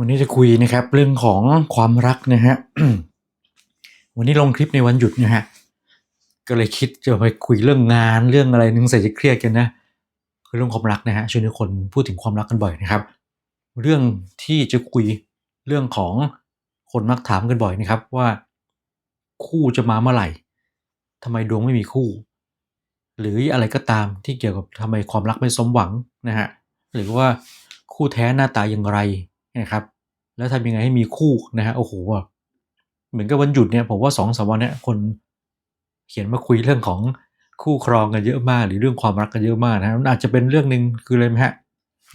วันนี้จะคุยนะครับเรื่องของความรักนะฮะ วันนี้ลงคลิปในวันหยุดนะฮะ ก็เลยคิดจะไปคุยเรื่องงานเรื่องอะไรนึงใส่จะเครียดกันนะ คือเรื่องความรักนะฮะช่วงนี้คนพูดถึงความรักกันบ่อยนะครับ เรื่องที่จะคุยเรื่องของคนมักถามกันบ่อยนะครับ ว่าคู่จะมาเมื่อไหร่ทำไมดวงไม่มีคู่ หรืออะไรก็ตามที่เกี่ยวกับทำไมความรักไม่สมหวังนะฮะ หรือว่าคู่แท้หน้าตาอย่างไร นะครับ แล้วทำยังไงให้มีคู่นะฮะโอ้โหเหมือนกับวันหยุดเนี่ยผมว่าสองสามวันเนี่ยคนเขียนมาคุยเรื่องของคู่ครองกันเยอะมาก หรือเรื่องความรักกันเยอะมากนะมันอาจจะเป็นเรื่องหนึ่งคืออะไรไหมฮะ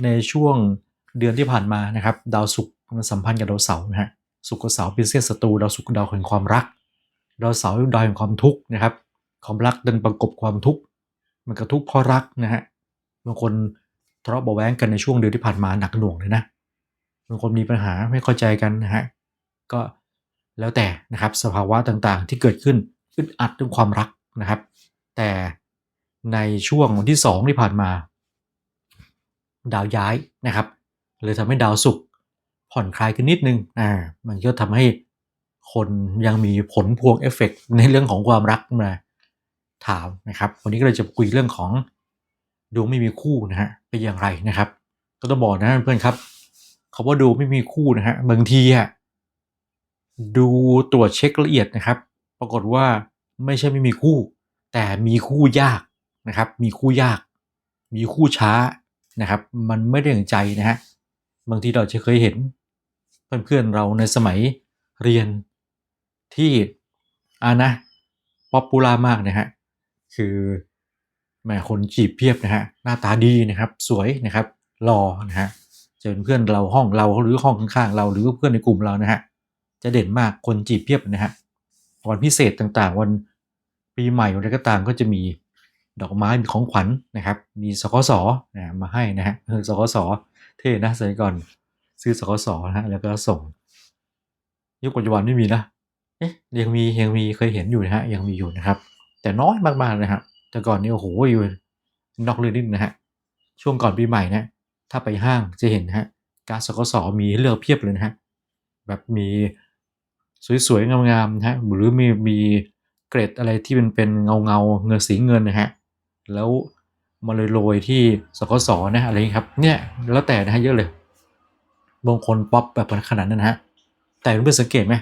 ในช่วงเดือนที่ผ่านมานะครับ ดาวศุกร์มันสัมพันธ์กับดาวเสาร์นะฮะศุกร์กับเสาร์เป็นเส้นศัตรูดาวศุกร์ดาวแห่งความรักดาวเสาร์ดาวแห่งความทุกข์นะครับความรักดันประกบความทุกข์มันก็ทุกข์เพราะรักนะฮะบางคนทะเลาะเบาแว้งกันในช่วงเดือนที่ผ่านมาหนักหน่วงเลยนะ บางคนมีปัญหาไม่เข้าใจกันนะฮะก็แล้วแต่นะครับสภาวะต่างๆที่เกิดขึ้นอึดอัดเรื่องความรักนะครับ แต่ในช่วงวันที่สองที่ผ่านมา ดาวย้ายนะครับเลยทำให้ดาวศุกร์ผ่อนคลายขึ้นนิดนึงอ่ามันก็ทำให้คนยังมีผลพวงเอฟเฟกต์ในเรื่องของความรักมาถามนะครับ วันนี้ก็เลยจะคุยเรื่องของดวงไม่มีคู่นะฮะเป็นอย่างไรนะครับ ก็ต้องบอกนะเพื่อนๆครับ คาว่าดวงไม่มีคู่นะฮะบางทีอะดูตรวจเช็คละเอียดนะครับ ปรากฏว่าไม่ใช่ไม่มีคู่ แต่มีคู่ยากนะครับ มีคู่ยาก มีคู่ช้านะครับ มันไม่ได้อย่างใจนะฮะบางทีเราจะเคยเห็น เพื่อนๆเราในสมัยเรียนที่อ่านะป๊อปปูล่ามากนะฮะคือแหมคนจีบเพียบนะฮะหน้าตาดีนะครับ สวยนะครับรอนะฮะ จะเป็นเพื่อนเราห้องเราหรือห้องข้างๆเราหรือเพื่อนในกลุ่มเรานะฮะจะเด่นมากคนจีบเพียบนะฮะวันพิเศษต่างๆ วันปีใหม่อะไรก็ตามก็จะมีดอกไม้มีของขวัญนะครับ มีสกสนะมาให้นะฮะเออสกสเท่นะสมัยก่อนซื้อสกสนะฮะแล้วก็ส่งยุคปัจจุบันไม่มีนะเอ๊ะยังมียังมีเคยเห็นอยู่นะฮะยังมีอยู่นะครับ แต่น้อยมากๆเลยครับแต่ก่อนนี้โอ้โหอยู่นอกเรื่องนิดนะฮะช่วงก่อนปีใหม่นะ ถ้าไปห้างจะเห็นนะฮะการสกสมีให้เลือกเพียบเลยนะฮะแบบมีสวยๆงามๆนะฮะหรือมีมีเกรดอะไรที่เป็นเป็นเงาเงาเงินสีเงินนะฮะแล้วมาเลยโรยที่สกสนะอะไรอย่างนี้ครับเนี่ยแล้วแต่นะฮะเยอะเลยบางคนป๊อปแบบขนาดนั้นนะฮะแต่เพื่อนสังเกตไหม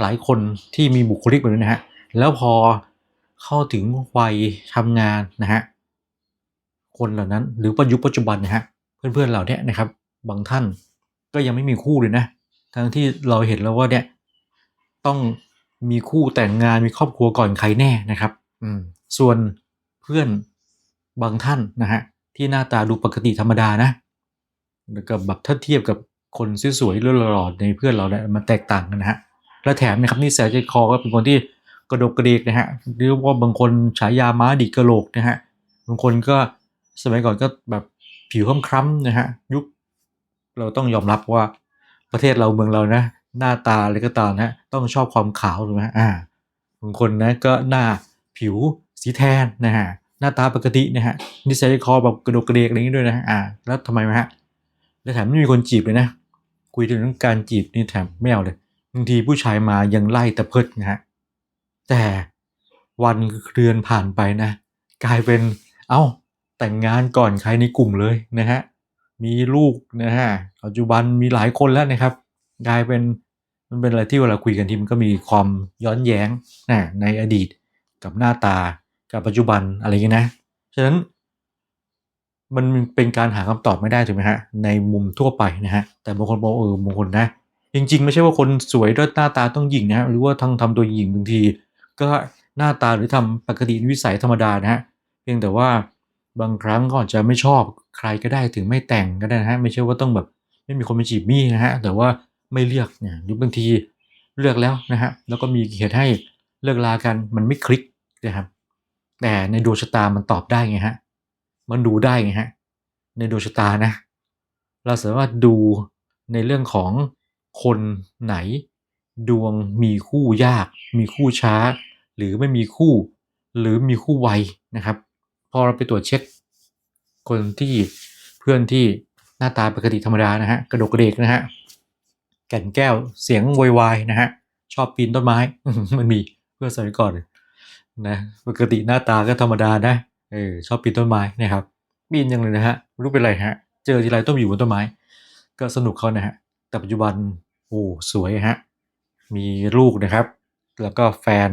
หลายคนที่มีบุคลิกแบบนี้นะฮะแล้วพอเข้าถึงวัยทำงานนะฮะคนเหล่านั้นหรือปัจจุปัจจุบันนะฮะ เพื่อนๆเหล่านี้นะครับ บางท่านก็ยังไม่มีคู่เลยนะ ทั้งที่เราเห็นแล้วว่าเนี่ยต้องมีคู่แต่งงานมีครอบครัวก่อนใครแน่นะครับ อืม ส่วนเพื่อนบางท่านนะฮะที่หน้าตาดูปกติธรรมดานะแล้วก็แบบถ้าเทียบกับคนสวยๆหล่อๆในเพื่อนเราเนี่ยมันแตกต่างกันนะฮะและแถมนะครับนี่แสใจคอก็เป็นคนที่กระดกกระเดกนะฮะหรือว่าบางคนฉายาม้าดิกกระโหลกนะฮะบางคนก็สมัยก่อนก็แบบ ผิวคล้ำๆนะฮะยุคเราต้องยอมรับว่าประเทศเราเมืองเรานะ หน้าตาอะไรก็ตามนะต้องชอบความขาวถูกไหมอ่าบางคนนะก็หน้าผิวสีแทนนะฮะหน้าตาปกตินะฮะนิสัยคอแบบกระดกกระเดกอะไรอย่างนี้ด้วยนะอ่า แล้วทำไมวะฮะแล้วแถมไม่มีคนจีบเลยนะ คุยถึงเรื่องการจีบนี่แถมไม่เอาเลยบางทีผู้ชายมายังไล่ตะเพิดนะฮะแต่วันเดือนผ่านไปนะ กลายเป็นเอ้า แต่งงานก่อนใครในกลุ่มเลยนะฮะมีลูกนะฮะปัจจุบันมีหลายคนแล้วนะครับกลายเป็นมันเป็นอะไรที่เวลาคุยกันทีมันก็มีความย้อนแย้งนะในอดีตกับหน้าตากับปัจจุบันอะไรอย่างนี้นะฉะนั้นมันเป็นการหาคำตอบไม่ได้ถูกไหมฮะในมุมทั่วไปนะฮะแต่บางคนบอกเออบางคนนะ จริง ๆ ไม่ใช่ว่าคนสวยด้วยหน้าตาต้องหยิ่งนะฮะหรือว่าทั้งทำตัวหยิ่งบางที ก็หน้าตาหรือทำปกติวิสัยธรรมดานะฮะเพียงแต่ว่า บางครั้งก็อาจจะไม่ชอบใครก็ได้ถึงไม่แต่งก็ได้นะฮะไม่ใช่ว่าต้องแบบไม่มีคนมาจีบมี่นะฮะแต่ว่าไม่เลือกเนี่ยหรือบางทีเลือกแล้วนะฮะแล้วก็มีเหตุให้เลิกลากันมันไม่คลิกนะครับแต่ในดวงชะตามันตอบได้ไงฮะมันดูได้ไงฮะในดวงชะตานะเราสามารถดูในเรื่องของคนไหน ดวงมีคู่ยาก มีคู่ช้า หรือไม่มีคู่ หรือมีคู่ไวนะครับ พอเราไปตรวจเช็ค คนที่เพื่อนที่หน้าตาปกติธรรมดานะฮะกระดกกระเดกนะฮะแก่นแก้วเสียงโวยวายนะฮะชอบปีนต้นไม้มันมีเพื่อนสมัยก่อนนะปกติหน้าตาก็ธรรมดานะเออชอบปีนต้นไม้นะครับปีนยังเลยนะฮะไม่รู้เป็นไรฮะ เจอทีไรต้องอยู่บนต้นไม้ ก็สนุกเขานะฮะแต่ปัจจุบันโอ้สวยฮะมีลูกนะครับ แล้วก็แฟน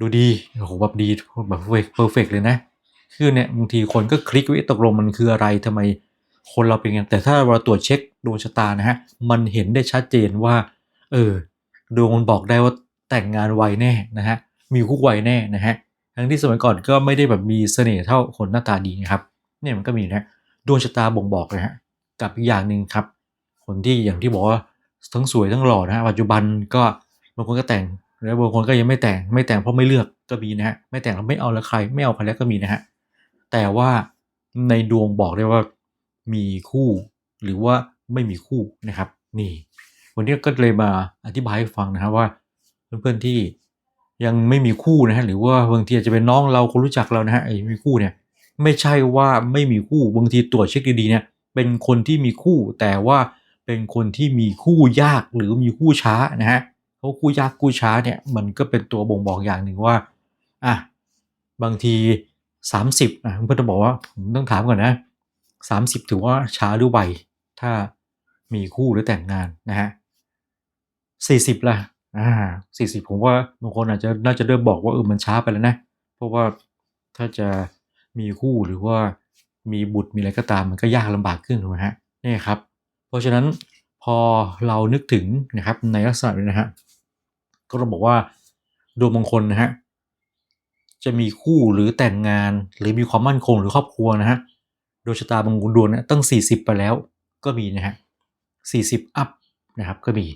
ดูดีโอ้โหแบบดีแบบเพอร์เฟกเลยนะ คือเนี่ยบางทีคนก็คลิกว่าตกลงมันคืออะไรทำไมคนเราเป็นไงแต่ถ้าเราตรวจเช็คดวงชะตานะฮะมันเห็นได้ชัดเจนว่า เออดวงมันบอกได้ว่าแต่งงานไวแน่นะฮะมีคู่ไวแน่นะฮะทั้งที่สมัยก่อนก็ไม่ได้แบบมีเสน่ห์เท่าคนหน้าตาดีนะครับเนี่ยมันก็มีนะดวงชะตาบ่งบอกนะฮะกับอีกอย่างหนึ่งครับ คนที่อย่างที่บอกว่าทั้งสวยทั้งหล่อนะฮะปัจจุบันก็บางคนก็แต่งแล้วบางคนก็ยังไม่แต่งไม่แต่งเพราะไม่เลือกก็มีนะฮะไม่แต่งแล้วไม่เอาแล้วใคร ไม่เอาใครแล้วก็มีนะฮะ แต่ว่าในดวงบอกได้ว่ามีคู่หรือว่าไม่มีคู่นะครับ นี่ วันนี้ก็เลยมาอธิบายให้ฟังนะครับว่า เพื่อนๆที่ยังไม่มีคู่นะฮะหรือว่าบางทีอาจจะเป็นน้องเราคนรู้จักเรานะฮะไอ้มีคู่เนี่ย ไม่ใช่ว่าไม่มีคู่บางทีตรวจเช็คดีๆเนี่ย เป็นคนที่มีคู่ แต่ว่าเป็นคนที่มีคู่ยากหรือมีคู่ช้านะฮะเพราะคู่ยากคู่ช้าเนี่ยมันก็เป็นตัวบ่งบอกอย่างหนึ่งว่าอะบางที 30นะเพื่อนจะบอกว่าผมต้องถามก่อนนะ30ถือว่าช้าหรือไวถ้ามีคู่หรือแต่งงานนะฮะ40ล่ะอ่า40ผมว่าบางคนอาจจะน่าจะเริ่มบอกว่าเออมันช้าไปแล้วนะ เพราะว่าถ้าจะมีคู่หรือว่ามีบุตรมีอะไรก็ตามมันก็ยากลำบากขึ้นถูกไหมฮะนี่ครับ เพราะฉะนั้นพอเรานึกถึงนะครับในลักษณะนี้นะฮะก็ต้องบอกว่าดวงบางคนนะฮะ จะมีคู่หรือแต่งงานหรือมีความมั่นคงหรือครอบครัวนะฮะดวงชะตาบางดวงเนี่ยตั้ง 40 ไปแล้วก็มีนะฮะ40 อัพนะครับก็มี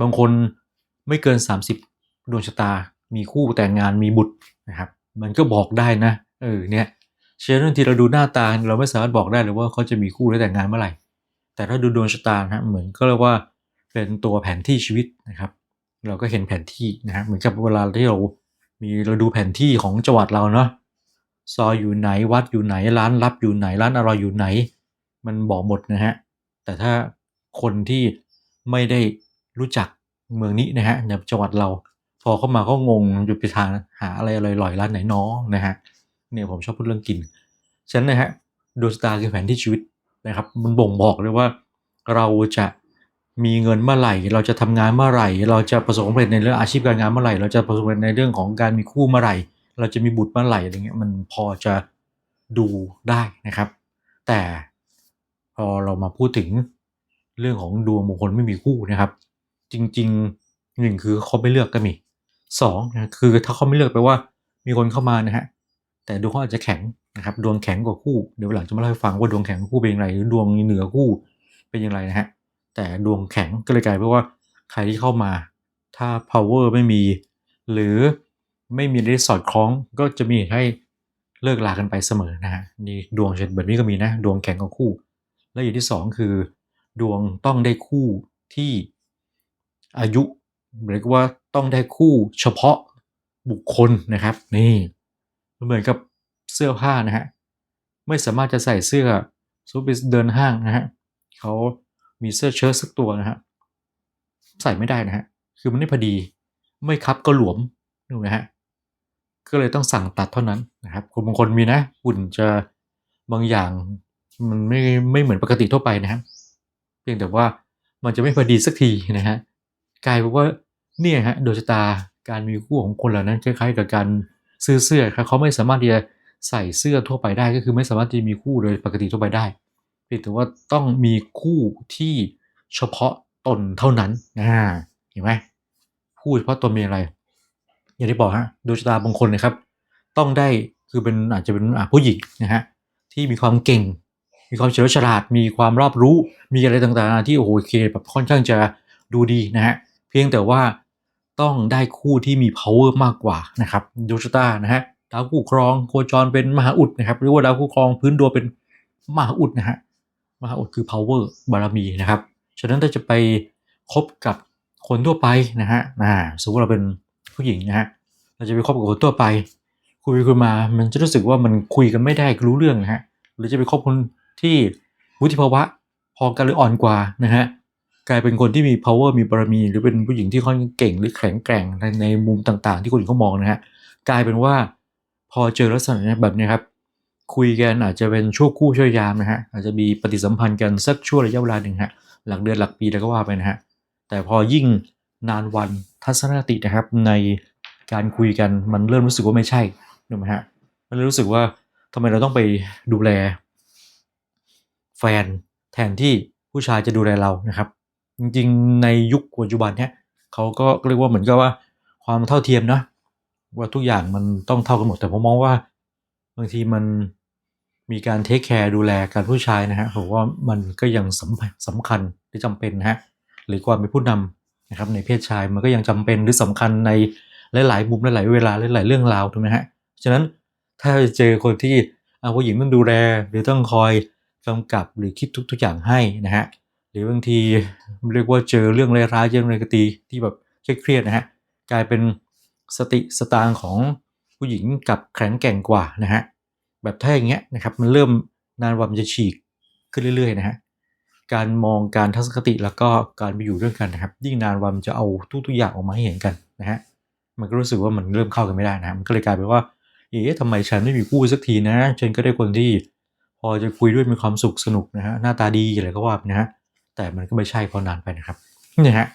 บางคนไม่เกิน 30 ดวงชะตา มีคู่แต่งงานมีบุตรนะครับ มันก็บอกได้นะเออเนี่ยเชื่อบางที่เราดูหน้าตาเราไม่สามารถบอกได้เลยว่าเขาจะมีคู่หรือแต่งงานเมื่อไหร่ แต่ถ้าดูดวงชะตานะเหมือนก็เรียกว่าเป็นตัวแผนที่ชีวิตนะครับ เราก็เห็นแผนที่นะฮะเหมือนกับเวลาที่เรา มีเราดูแผนที่ของจังหวัดเราเนาะซอยอยู่ไหนวัดอยู่ไหนร้านลับอยู่ไหนร้านอร่อยอยู่ไหน มันบอกหมดนะฮะแต่ถ้าคนที่ไม่ได้รู้จักเมืองนี้นะฮะในจังหวัดเรา พอเข้ามาก็งงอยู่ไปทางหาอะไรอร่อยๆร้านไหนน้องนะฮะเนี่ยผมชอบพูดเรื่องกินฉะนั้นนะฮะดวงชะตาคือแผนที่ชีวิตนะครับ มันบ่งบอกเลยว่าเราจะ มีเงินเมื่อไหร่ เราจะทำงานเมื่อไหร่ เราจะประสบความสำเร็จในเรื่องอาชีพการงานเมื่อไหร่ เราจะประสบความสำเร็จในเรื่องของการมีคู่เมื่อไหร่ เราจะมีบุตรเมื่อไหร่อะไรเงี้ยมันพอจะดูได้นะครับ แต่พอเรามาพูดถึงเรื่องของดวงมงคลไม่มีคู่นะครับ จริงๆหนึ่งคือเขาไม่เลือกก็มีสองนะคือถ้าเขาไม่เลือกแปลว่ามีคนเข้ามานะฮะแต่ดวงเขาอาจจะแข็งนะครับดวงแข็งกว่าคู่เดี๋ยวหลังจะมาเล่าให้ฟังว่าดวงแข็งคู่เป็นอย่างไรหรือดวงเหนือคู่เป็นอย่างไรนะฮะ แต่ดวงแข็งก็เลยกลายเป็นว่าใครที่เข้ามา ถ้า power ไม่มี หรือไม่มีได้สอดคล้องก็จะมีให้เลิกลากันไปเสมอนะฮะนี่ดวงเช่นแบบนี้ก็มีนะ ดวงแข็งกับคู่ และอย่างที่สองคือ ดวงต้องได้คู่ที่อายุหรือว่าต้องได้คู่เฉพาะบุคคลนะครับ นี่เหมือนกับเสื้อผ้านะฮะไม่สามารถจะใส่เสื้อซูไปเดินห้างนะฮะเขา มีเสื้อเชิ้ตสักตัวนะฮะใส่ไม่ได้นะฮะคือมันไม่พอดีไม่คับก็หลวมถูกไหมฮะก็เลยต้องสั่งตัดเท่านั้นนะครับคนบางคนมีนะหุ่นจะบางอย่างมันไม่ไม่เหมือนปกติทั่วไปนะครับเพียงแต่ว่ามันจะไม่พอดีสักทีนะฮะกลายเป็นว่าเนี่ยฮะดวงชะตาการมีคู่ของคนเหล่านั้นคล้ายๆ กับการซื้อเสื้อครับเขาไม่สามารถที่จะใส่เสื้อทั่วไปได้ก็คือไม่สามารถที่มีคู่โดยปกติทั่วไปได้ เพียงแต่ว่าต้องมีคู่ที่เฉพาะตนเท่านั้นนะเห็นไหมคู่เฉพาะตนมีอะไร อย่างที่บอกฮะดวงชะตาบางคนนะครับ ต้องได้คือเป็นอาจจะเป็นผู้หญิงนะฮะที่มีความเก่ง มีความเฉลียวฉลาด มีความรอบรู้ มีอะไรต่างๆ ที่โอ้โหเคแบบค่อนข้างจะดูดีนะฮะเพียงแต่ว่าต้องได้คู่ที่มี power มากกว่านะครับดวงชะตานะฮะดาวคู่ครองโคจรเป็นมหาอุดนะครับหรือว่าดาวคู่ครองพื้นดวงเป็นมหาอุดนะฮะ มหาอุดคือ power บารมีนะครับ ฉะนั้นถ้าจะไปคบกับคนทั่วไปนะฮะอ่าสมมติเราเป็นผู้หญิงนะฮะ เราจะไปคบกับคนทั่วไป คุยไปคุยมา มันจะรู้สึกว่ามันคุยกันไม่ได้รู้เรื่องนะฮะ หรือจะไปคบคนที่วุฒิภาวะพอกันหรืออ่อนกว่านะฮะ กลายเป็นคนที่มี power มีบารมี หรือเป็นผู้หญิงที่ค่อนข้างเก่งหรือแข็งแกร่งในในมุมต่างๆ ที่คนอื่นเขามองนะฮะ กลายเป็นว่าพอเจอลักษณะแบบนี้ครับ คุยกันอาจจะเป็นชั่วคู่ชั่วยามนะฮะอาจจะมีปฏิสัมพันธ์กันสักช่วงระยะเวลาหนึ่งฮะหลักเดือนหลักปีแล้วก็ว่าไปนะฮะแต่พอยิ่งนานวันทัศนคตินะครับในการคุยกันมันเริ่มรู้สึกว่าไม่ใช่ถูกไหมฮะมันเริ่มรู้สึกว่าทำไมเราต้องไปดูแล แฟนแทนที่ผู้ชายจะดูแลเรานะครับ จริงๆในยุคปัจจุบันเนี่ยเขาก็เรียกว่าเหมือนกับว่าความเท่าเทียมนะว่าทุกอย่างมันต้องเท่ากันหมดแต่ผมมองว่า บางทีมันมีการเทคแคร์ดูแลการผู้ชายนะฮะผมว่ามันก็ยังสำสำคัญหรือจำเป็นนะฮะหรือความเป็นผู้นำนะครับในเพศชายมันก็ยังจำเป็นหรือสำคัญในหลายๆมุมหลายๆเวลาหลายๆเรื่องราวถูกไหมฮะฉะนั้นถ้าเจอคนที่เอาผู้หญิงต้องดูแลหรือต้องคอยกำกับหรือคิดทุก ๆ อย่างให้นะฮะหรือบางทีเรียกว่าเจอเรื่องร้ายๆเรื่องกตีที่แบบเครียดๆนะฮะกลายเป็นสติสตางของ ผู้หญิงกับแข็งแกร่งกว่านะฮะแบบถ้าอย่างเงี้ยนะครับมันเริ่มนานวันจะฉีกขึ้นเรื่อยๆนะฮะการมองการทัศนคติแล้วก็การไปอยู่ด้วยกันนะครับ ยิ่งนานวันจะเอาทุกๆอย่างออกมาให้เห็นกันนะฮะมันก็รู้สึกว่ามันเริ่มเข้ากันไม่ได้นะฮะมันก็เลยกลายเป็นว่าเอ๊ะทำไมฉันไม่มีคู่สักทีนะฉันก็ได้คนที่พอจะคุยด้วยมีความสุขสนุกนะฮะหน้าตาดีอะไรก็ว่านะฮะแต่มันก็ไม่ใช่พอนานไปนะครับนี่ฮะ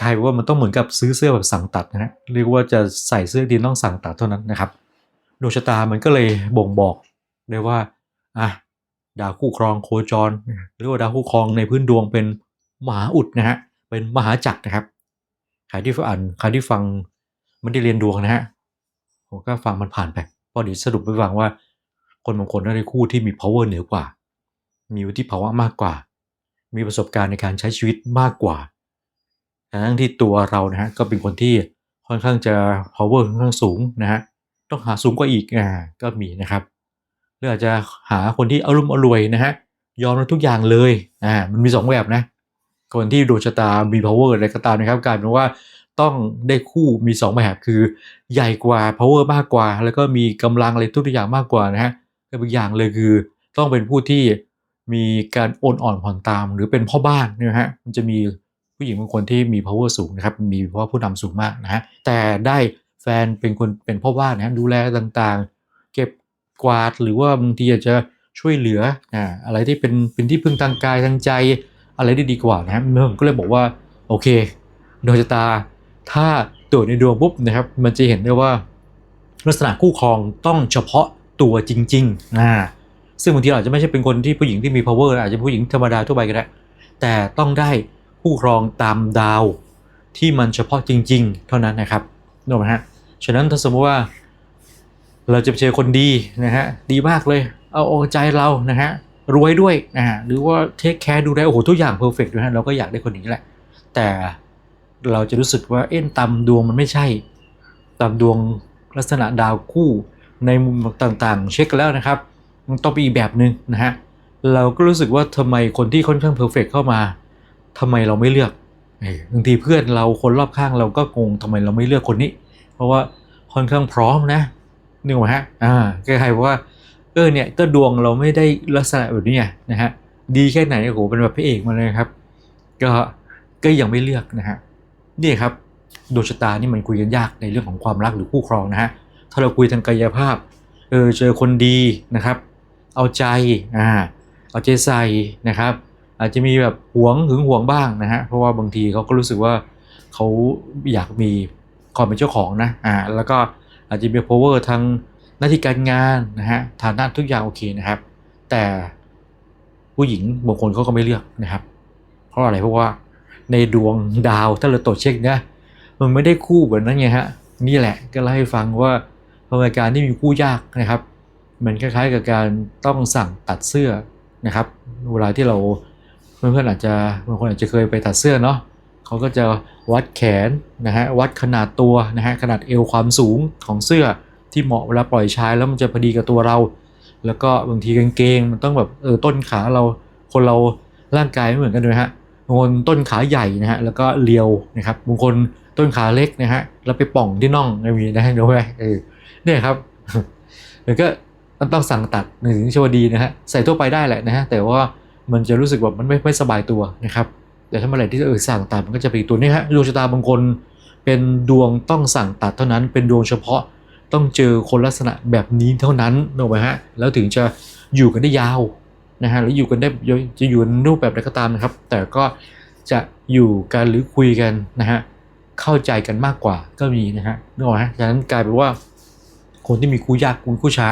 กลายว่ามันต้องเหมือนกับซื้อเสื้อแบบสั่งตัดนะฮะเรียกว่าจะใส่เสื้อดีต้องสั่งตัดเท่านั้นนะครับดวงชะตามันก็เลยบ่งบอกได้ว่าอะดาวคู่ครองโคจรหรือว่าดาวคู่ครองในพื้นดวงเป็นมหาอุดนะฮะเป็นมหาจักรนะครับใครที่ฟังใครที่ฟังไม่ได้เรียนดวงนะฮะผมก็ฟังมันผ่านไปพระเดี๋ยวสรุปไปฟังว่า คนบางคนได้คู่ที่มี power เหนือกว่า มีวุฒิภาวะมากกว่า มีประสบการณ์ในการใช้ชีวิตมากกว่า ทั้งที่ตัวเรานะฮะก็เป็นคนที่ค่อนข้างจะ power ค่อนข้างสูงนะฮะต้องหาสูงกว่าอีกอ่าก็มีนะครับหรืออาจจะหาคนที่อารมณ์อรวยนะฮะยอมรับทุกอย่างเลยอ่ามันมีสองแบบนะ คนที่ดวงชะตามี power อะไรก็ตามนะครับกลายเป็นว่าต้องได้คู่มีสองแบบคือ ใหญ่กว่า power มากกว่า แล้วก็มีกำลังอะไรทุกอย่างมากกว่านะฮะก็อีกอย่างเลยคือ ต้องเป็นผู้ที่มีการโอนอ่อนผ่อนตามหรือเป็นพ่อบ้านนะฮะมันจะมี ผู้หญิงบางคนที่มี power สูงนะครับมีเพราะผู้นำสูงมากนะฮะแต่ได้แฟนเป็นคนเป็นพ่อบ้านนะดูแลต่างๆ เก็บกวาดหรือว่าบางทีอาจจะช่วยเหลืออ่าอะไรที่เป็นเป็นที่พึ่งทางกายทางใจ อะไรได้ดีกว่านะผมก็เลยบอกว่าโอเคดวงชะตา ถ้าตรวจในดวงปุ๊บนะครับมันจะเห็นได้ว่า ลักษณะคู่ครองต้องเฉพาะตัวจริงๆนะซึ่งบางทีอาจจะไม่ใช่เป็นคนที่ผู้หญิงที่มี power อาจจะผู้หญิงธรรมดาทั่วไปก็ได้แต่ต้องได้ คู่ครองตามดาวที่มันเฉพาะจริง ๆ เท่านั้นนะครับนึกออกไหมฮะฉะนั้นถ้าสมมติว่าเราจะเจอคนดีนะฮะดีมากเลย เอาอกใจเรานะฮะรวยด้วยนะฮะหรือว่าเทคแคร์ดูแลโอ้โหทุกอย่างเพอร์เฟกต์ด้วยฮะเราก็อยากได้คนนี้แหละ แต่เราจะรู้สึกว่าเอ็นตำดวงมันไม่ใช่ตำดวงลักษณะดาวคู่ในมุมต่างๆ เช็คแล้วนะครับมันต้องเป็นอีกแบบหนึ่งนะฮะเราก็รู้สึกว่าทำไมคนที่ค่อนข้างเพอร์เฟกเข้ามา ทำไมเราไม่เลือกบางทีเพื่อนเราคนรอบข้างเราก็งงทำไมเราไม่เลือกคนนี้ เพราะว่าค่อนข้างพร้อมนะนึกว่าฮะอ่าคล้ายๆว่าเออเนี่ยก็ดวงเราไม่ได้ลักษณะแบบนี้นะฮะดีแค่ไหนโอ้โหเป็นแบบพระเอกมาเลยครับ ก็ก็ยังไม่เลือกนะฮะนี่ครับดวงชะตานี่มันคุยกันยากในเรื่องของความรักหรือคู่ครองนะฮะถ้าเราคุยทางกายภาพเออเจอคนดีนะครับ เอาใจอ่าเอาใจใส่นะครับ อาจจะมีแบบหวงหึงหวงบ้างนะฮะเพราะว่าบางทีเขาก็รู้สึกว่าเขาอยากมีความเป็นเจ้าของนะอ่าแล้วก็อาจจะมี power ทางหน้าที่การงานนะฮะฐานะทุกอย่างโอเคนะครับ แต่ผู้หญิงบางคนเขาก็ไม่เลือกนะครับ เพราะอะไรเพราะว่าในดวงดาวถ้าเราตรวจเช็คนะมันไม่ได้คู่แบบนั้นไงฮะนี่แหละก็เล่าให้ฟังว่าพอการที่มีคู่ยากนะครับ มันคล้ายๆกับการต้องสั่งตัดเสื้อนะครับ เวลาที่เรา เพื่อนๆอาจจะบางคนอาจจะเคยไปตัดเสื้อเนาะเขาก็จะวัดแขนนะฮะวัดขนาดตัวนะฮะขนาดเอวความสูงของเสื้อที่เหมาะเวลาปล่อยใช้แล้วมันจะพอดีกับตัวเรา แล้วก็บางทีกางเกงมันต้องแบบเออต้นขาเราคนเราร่างกายไม่เหมือนกันเลยฮะบางคนต้นขาใหญ่นะฮะแล้วก็เรียวนะครับบางคนต้นขาเล็กนะฮะแล้วไปป่องที่น่องไม่มีนะฮะด้วยเออเนี่ยครับแล้วก็ต้องสั่งตัดในสิ่งที่ชวดีนะฮะใส่ทั่วไปได้แหละนะฮะแต่ว่า มันจะรู้สึกแบบมันไม่ไม่สบายตัวนะครับแต่ถ้าเมื่อไหร่ที่เออสั่งตัดมันก็จะเป็นตัวนี้ฮะดวงชะตาบางคน เป็นดวงต้องสั่งตัดเท่านั้น เป็นดวงเฉพาะต้องเจอคนลักษณะแบบนี้เท่านั้นนึกไหมฮะแล้วถึงจะอยู่กันได้ยาวนะฮะหรืออยู่กันได้จะอยู่ในรูปแบบใดก็ตามนะครับ แต่ก็จะอยู่กันหรือคุยกันนะฮะเข้าใจกันมากกว่าก็มีนะฮะนึกออกไหมดังนั้นกลายเป็นว่า คนที่มีคู่ยากคู่คู่ช้า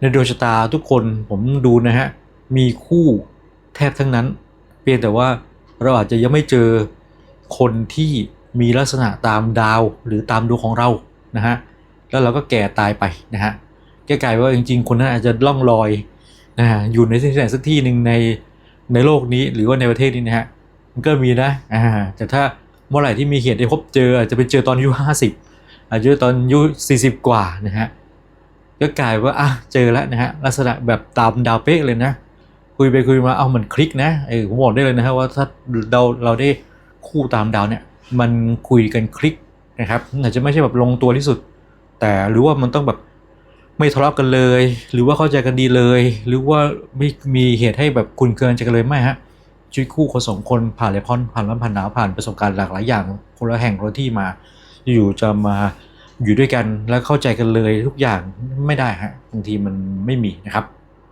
ในดวงชะตาทุกคนผมดูนะฮะ มีคู่แทบทั้งนั้น เพียงแต่ว่าเราอาจจะยังไม่เจอคนที่มีลักษณะตามดาวหรือตามดวงของเรานะฮะแล้วเราก็แก่ตายไปนะฮะแก่กลายว่าจริง ๆ คนนั้นอาจจะล่องลอยนะฮะอยู่ในที่ไหนสักที่หนึ่งในในโลกนี้หรือว่าในประเทศนี้นะฮะมันก็มีนะอ่าแต่ถ้าเมื่อไหร่ที่มีเหตุได้พบเจออาจจะไปเจอตอนอายุห้าสิบอาจจะตอนอายุสี่สิบกว่านะฮะก็กลายว่าอะเจอแล้วนะฮะลักษณะแบบตามดาวเป๊ะเลยนะ คุยไปคุยมาเอามันคลิกนะเออผมบอกได้เลยนะฮะว่าถ้าเราเราได้คู่ตามดาวเนี่ย มันคุยกันคลิกนะครับอาจจะไม่ใช่แบบลงตัวที่สุด แต่หรือว่ามันต้องแบบไม่ทะเลาะกันเลย หรือว่าเข้าใจกันดีเลย หรือว่าไม่มีเหตุให้แบบคุณเกินใจกันเลยไม่ฮะชีวิตคู่คนสองคนผ่านเลยพอนผ่านร้อนผ่านหนาวผ่านประสบการณ์หลากหลายอย่างคนละแห่งคนละที่มา อยู่จะมาอยู่ด้วยกันแล้วเข้าใจกันเลยทุกอย่างไม่ได้ฮะบางทีมันไม่มีนะครับ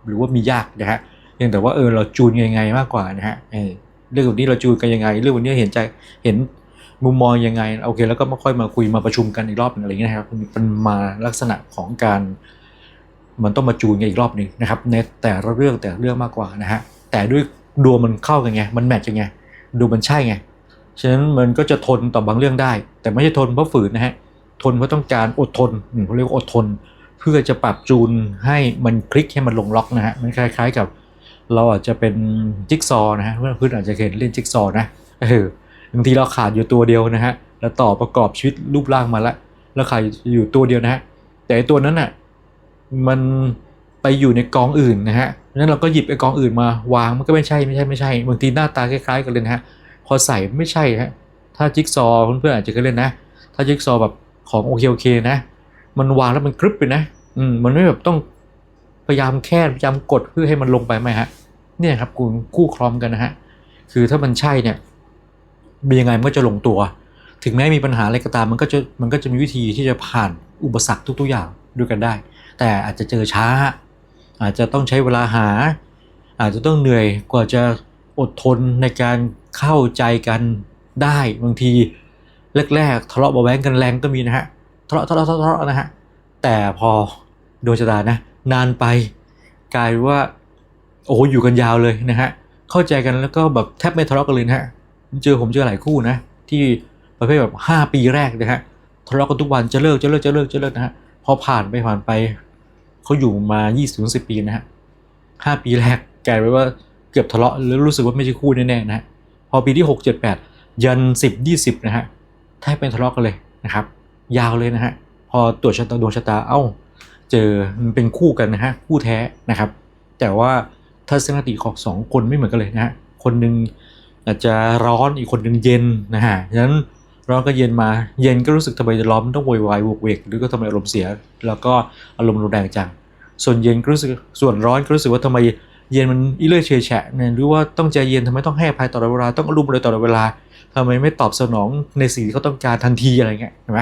หรือว่ามียากนะฮะเยงแต่ว่าเออเราจูนยังไงมากกว่านะฮะเออเรื่องแบบนี้เราจูนกันยังไง เรื่องวันนี้เห็นใจเห็นมุมมองยังไงโอเค แล้วก็มาค่อยมาคุยมาประชุมกันอีกรอบอะไรอย่างเงี้ยนะครับมันมาลักษณะของการ มันต้องมาจูนกันอีกรอบหนึ่งนะครับในแต่ละเรื่องแต่เรื่องมากกว่านะฮะแต่ด้วยดวงมันเข้ากันไงมันแมทกันไงดูมันใช่ไงฉะนั้นมันก็จะทนต่อบางเรื่องได้ แต่ไม่ใช่ทนเพราะฝืนนะฮะทนเพราะต้องการอดทนอืมเขาเรียกว่าอดทน เพื่อจะปรับจูนให้มันคลิกให้มันลงล็อกนะฮะมันคล้าย ๆ กับ เราอาจจะเป็นจิ๊กซอว์นะฮะเพื่อนเพื่อนอาจจะเคยเล่นจิ๊กซอว์นะเออบางทีเราขาดอยู่ตัวเดียวนะฮะแล้วต่อประกอบชีวิตรูปร่างมาแล้วแล้วขาดอยู่ตัวเดียวนะฮะแต่ตัวนั้นน่ะมันไปอยู่ในกองอื่นนะฮะนั้นเราก็หยิบไอ้กองอื่นมาวางมันก็ไม่ใช่ไม่ใช่ไม่ใช่บางทีหน้าตาคล้ายๆกันเลยนะฮะพอใส่ไม่ใช่ฮะถ้าจิ๊กซอว์เพื่อนๆอาจจะเคยเล่นนะ ถ้าจิ๊กซอว์แบบของโอเคโอเคนะ มันวางแล้วมันกรึบไปนะ อืม มันไม่แบบต้อง พยายามแค่พยายามกดเพื่อให้มันลงไปไหมฮะเนี่ยครับคุณคู่ครอมกันนะฮะคือถ้ามันใช่เนี่ยมียังไงมันก็จะลงตัว ถึงแม้มีปัญหาอะไรก็ตามมันก็จะมันก็จะมีวิธีที่จะผ่านอุปสรรคทุกๆอย่างด้วยกันได้ แต่อาจจะเจอช้า อาจจะต้องใช้เวลาหา อาจจะต้องเหนื่อยกว่าจะอดทนในการเข้าใจกันได้บางทีแรกๆทะเลาะเบาแว้งกันแรงก็มีนะฮะทะเลาะทะเลาะทะเลาะนะฮะแต่พอดวงชะตานะ นานไป กลายว่า โอ้อยู่กันยาวเลยนะฮะเข้าใจกันแล้วก็แบบแทบไม่ทะเลาะกันเลยนะฮะเจอผมเจอหลายคู่นะที่ประเภทแบบห้าปีแรกนะฮะทะเลาะกันทุกวันจะเลิกจะเลิกจะเลิกจะเลิกนะฮะพอผ่านไปผ่านไปเขาอยู่มา20สิบปีนะฮะห้าปีแรกกลายไปว่าเกือบทะเลาะแล้วรู้สึกว่าไม่ใช่คู่แน่ๆนะฮะพอปีที่หกเจ็ดแปดยันสิบยี่สิบนะฮะแทบเป็นทะเลาะกันเลยนะครับ ยาวเลยนะฮะพอตรวจชะตาดวงชะตาเอ้า เจอมันเป็นคู่กันนะฮะคู่แท้นะครับ แต่ว่าทัศนคติของสองคนไม่เหมือนกันเลยนะฮะคนหนึ่งอาจจะร้อนอีกคนหนึ่งเย็นนะฮะฉะนั้นร้อนก็เย็นมาเย็นก็รู้สึกทำไมจะร้อนต้องโวยวายโวกเวกหรือก็ทำไมอารมณ์เสีย แล้วก็อารมณ์รุนแรงจังส่วนเย็นก็รู้สึกส่วนร้อนก็รู้สึกว่าทำไมเย็นมันอีเลื่อยเฉยแฉะเนี่ยหรือว่าต้องใจเย็นทำไมต้องให้อภัยตลอดเวลาต้องอารมณ์เลยตลอดเวลาทำไมไม่ตอบสนองในสิ่งที่เขาต้องการทันทีอะไรเงี้ยเห็นไหม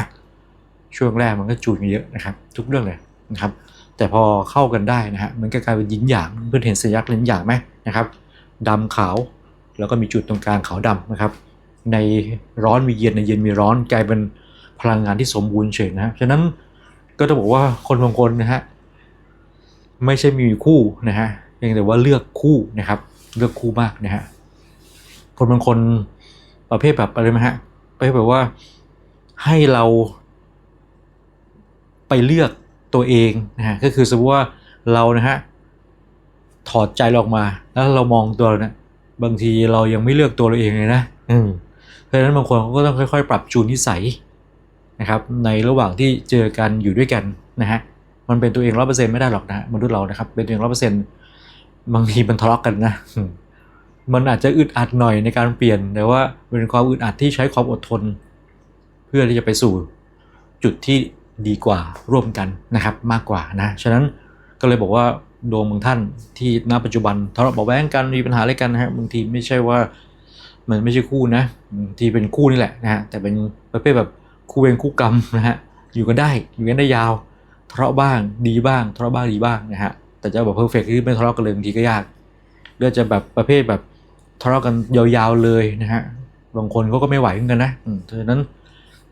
ช่วงแรกมันก็จูนกันเยอะนะครับ ทุกเรื่องเลย นะครับแต่พอเข้ากันได้นะฮะมันก็กลายเป็นยินหยางเพื่อนเห็นสัญลักษณ์หยินหยางไหมนะครับดำขาวแล้วก็มีจุดตรงกลางขาวดำนะครับ ในร้อนมีเย็นในเย็นมีร้อนกลายเป็นพลังงานที่สมบูรณ์เฉยนะฉะนั้นก็ต้องบอกว่าคนบางคนนะฮะไม่ใช่มีคู่นะฮะเพียงแต่ว่าเลือกคู่นะครับ เลือกคู่มากนะฮะคนบางคนประเภทแบบอะไรไหมฮะประเภทแบบว่าให้เราไปเลือก ตัวเองนะฮะก็คือสมมติว่าเรานะฮะถอดใจเราออกมา แล้วเรามองตัวเราเนี่ยบางทีเรายังไม่เลือกตัวเราเองเลยนะอืมเพราะฉะนั้นบางคนเขาก็ต้องค่อย ๆ ปรับจูนนิสัยนะครับ ในระหว่างที่เจอกันอยู่ด้วยกันนะฮะมันเป็นตัวเองร้อเปอร์เซ็นต์ไม่ได้หรอกนะฮะมนุษย์เรานะครับ เป็นตัวเองร้อเปอร์เซ็นต์บางทีมันทะเลาะกันนะอืมมันอาจจะอึดอัดหน่อยในการเปลี่ยนแต่ว่าเป็นความอึดอัดที่ใช้ความอดทน เพื่อที่จะไปสู่จุดที่ ดีกว่าร่วมกันนะครับมากกว่านะฉะนั้นก็เลยบอกว่าดวงบางท่านที่ณปัจจุบันทะเลาะเบาะแว้งกันมีปัญหาอะไรกันนะฮะบางทีไม่ใช่ว่ามันไม่ใช่คู่นะที่เป็นคู่นี่แหละนะฮะแต่เป็นประเภทแบบคู่เวรคู่กรรมนะฮะอยู่กันได้อยู่กันได้ยาวทะเลาะบ้างดีบ้างทะเลาะบ้างดีบ้างนะฮะแต่จะแบบเพอร์เฟกที่ไม่ทะเลาะกันเลยบางทีก็ยากหรือจะแบบประเภทแบบทะเลาะกันยาวๆเลยนะฮะบางคนเขาก็ไม่ไหวเหมือนกันนะอืมฉะนั้น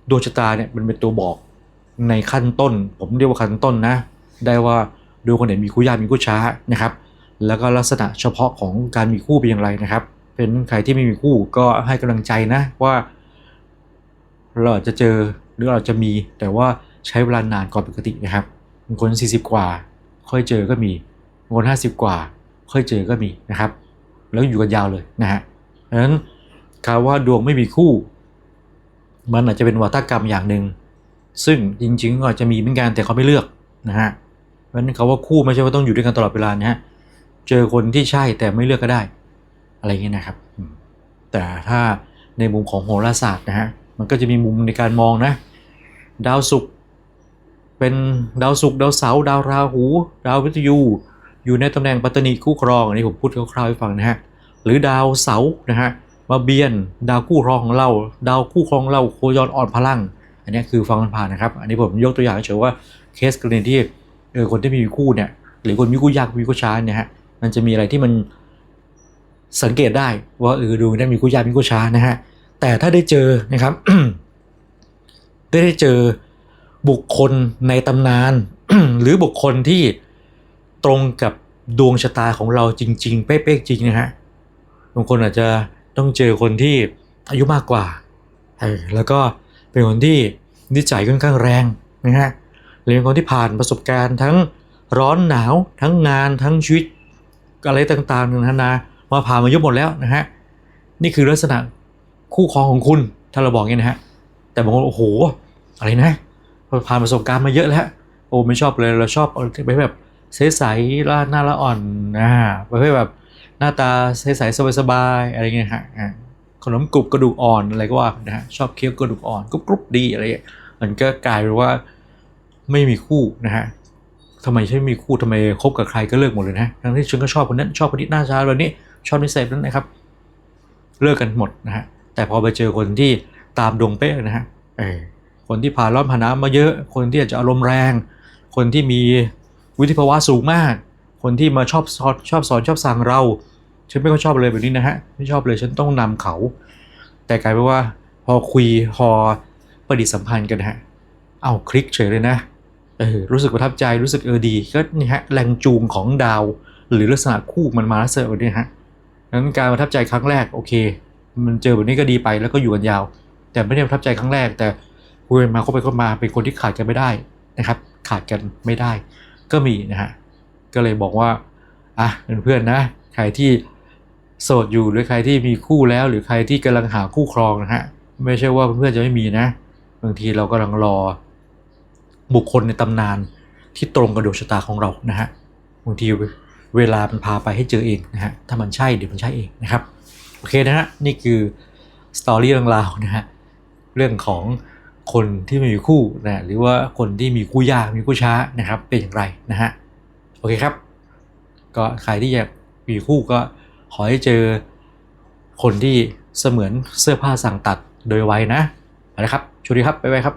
ดวงชะตาเนี่ยมันเป็นตัวบอก ในขั้นต้น ผมเรียกว่าขั้นต้นนะ ได้ว่าดูคนไหนมีคู่ยากมีคู่ช้านะครับ แล้วก็ลักษณะเฉพาะของการมีคู่เป็นอย่างไรนะครับเป็นใครที่ไม่มีคู่ก็ให้กำลังใจนะว่า เราอาจจะเจอหรือเราจะมี แต่ว่าใช้เวลานานกว่าปกตินะครับบางคน 40 กว่า ค่อยเจอก็มีบางคน 50 กว่า ค่อยเจอก็มีนะครับ แล้วอยู่กันยาวเลยนะฮะเพราะฉะนั้นการว่าดวงไม่มีคู่ มันอาจจะเป็นวัฏกรรมอย่างหนึ่ง ซึ่งจริงๆก็อาจจะมีเหมือนกันแต่เขาไม่เลือกนะฮะเพราะฉะนั้นเขาว่าคู่ไม่ใช่ว่าต้องอยู่ด้วยกันตลอดเวลานะฮะเจอคนที่ใช่แต่ไม่เลือกก็ได้ อะไรอย่างเงี้ยนะครับ แต่ถ้าในมุมของโหราศาสตร์นะฮะมันก็จะมีมุมในการมองนะ ดาวศุกร์เป็นดาวศุกร์ดาวเสาร์ดาวราหู ดาววิทยุอยู่ในตำแหน่งปัตตานีคู่ครองอันนี้ผมพูดคร่าวๆให้ฟังนะฮะหรือดาวเสาร์นะฮะมาเบียน ดาวคู่ครองของเรา ดาวคู่ครองเราโคจรอ่อนพลัง อันนี้คือฟังผ่านนะครับ อันนี้ผมยกตัวอย่างเฉยว่าเคสกรณีที่เออคนที่มีคู่เนี่ยหรือคนมีคู่ยากมีคู่ช้าเนี่ยฮะมันจะมีอะไรที่มันสังเกตได้ว่าเออดูได้มีคู่ยากมีคู่ช้านะฮะแต่ถ้าได้เจอนะครับได้ได้เจอบุคคลในตำนาน หรือบุคคลที่ตรงกับดวงชะตาของเราจริง ๆ เป๊ะๆจริงนะฮะบางคนอาจจะต้องเจอคนที่อายุมากกว่าแล้วก็ เป็นคนที่นิสัยค่อนข้างแรงนะฮะหรือเป็นคนที่ผ่านประสบการณ์ทั้งร้อนหนาวทั้งงานทั้งชีวิตอะไรต่างๆนานามาผ่านมาเยอะหมดแล้วนะฮะนี่คือลักษณะคู่ครองของคุณถ้าเราบอกองนี้นะฮะแต่บางคนโอ้โหอะไรนะผ่านประสบการณ์มาเยอะแล้วโอ้ไม่ชอบเลยเราชอบไปแบบใสๆละหน้าละอ่อนนะไปแบบหน้าตาใสๆสบายๆอะไรเงี้ยฮะอ่า ขนมกรุบกระดูกอ่อนอะไรก็ว่านะฮะชอบเคี้ยวกระดูกอ่อนกรุบกรุบดีอะไรเงี้ยมันก็กลายเป็นว่าไม่มีคู่นะฮะทำไมใช่ไม่มีคู่ทำไมคบกับใครก็เลิกหมดเลยนะทั้งที่ฉันก็ชอบคนนั้นชอบคนนี้หน้าชาแบบนี้ชอบนิสัยนั้นนะครับ เลิกกันหมดนะฮะแต่พอไปเจอคนที่ตามดวงเป๊ะนะฮะเออคนที่ผ่านร้อนผ่านน้ำมาเยอะ คนที่อาจจะอารมณ์แรง คนที่มีวุฒิภาวะสูงมาก คนที่มาชอบสอนชอบสอนชอบสั่งเรา ฉันไม่ค่อยชอบเลยแบบนี้นะฮะไม่ชอบเลยฉันต้องนำเขา แต่กลายเป็นว่าพอคุยพอประดิษฐ์สัมพันธ์กันฮะ เอาคลิกเฉยเลยนะเออรู้สึกประทับใจรู้สึกเออดีก็นี่ฮะแรงจูงของดาว หรือลักษณะคู่มันมาแล้วเสร็จแบบนี้ฮะนั้นการประทับใจครั้งแรกโอเค มันเจอแบบนี้ก็ดีไปแล้วก็อยู่กันยาว แต่ไม่ได้ประทับใจครั้งแรก แต่คุยมาเข้าไปเข้ามาเป็นคนที่ขาดกันไม่ได้นะครับ ขาดกันไม่ได้ ก็มีนะฮะก็เลยบอกว่าอะเพื่อนๆนะใครที่ โสดอยู่หรือใครที่มีคู่แล้ว หรือใครที่กำลังหาคู่ครองนะฮะไม่ใช่ว่าเพื่อนจะไม่มีนะ บางทีเรากำลังรอ บุคคลในตำนานที่ตรงกับดวงชะตาของเรานะฮะบางทีเวลามันพาไปให้เจอเองนะฮะถ้ามันใช่เดี๋ยวมันใช่เองนะครับโอเคนะฮะนี่คือสตอรี่เรื่องราวนะฮะเรื่องของคนที่ไม่มีคู่นะหรือว่าคนที่มีคู่ยากมีคู่ช้านะครับเป็นอย่างไรนะฮะโอเคครับ ก็ใครที่อยากมีคู่ก็ ขอให้เจอคนที่เสมือนเสื้อผ้าสั่งตัดโดยไวนะนะครับชูดีครับไปไวครับ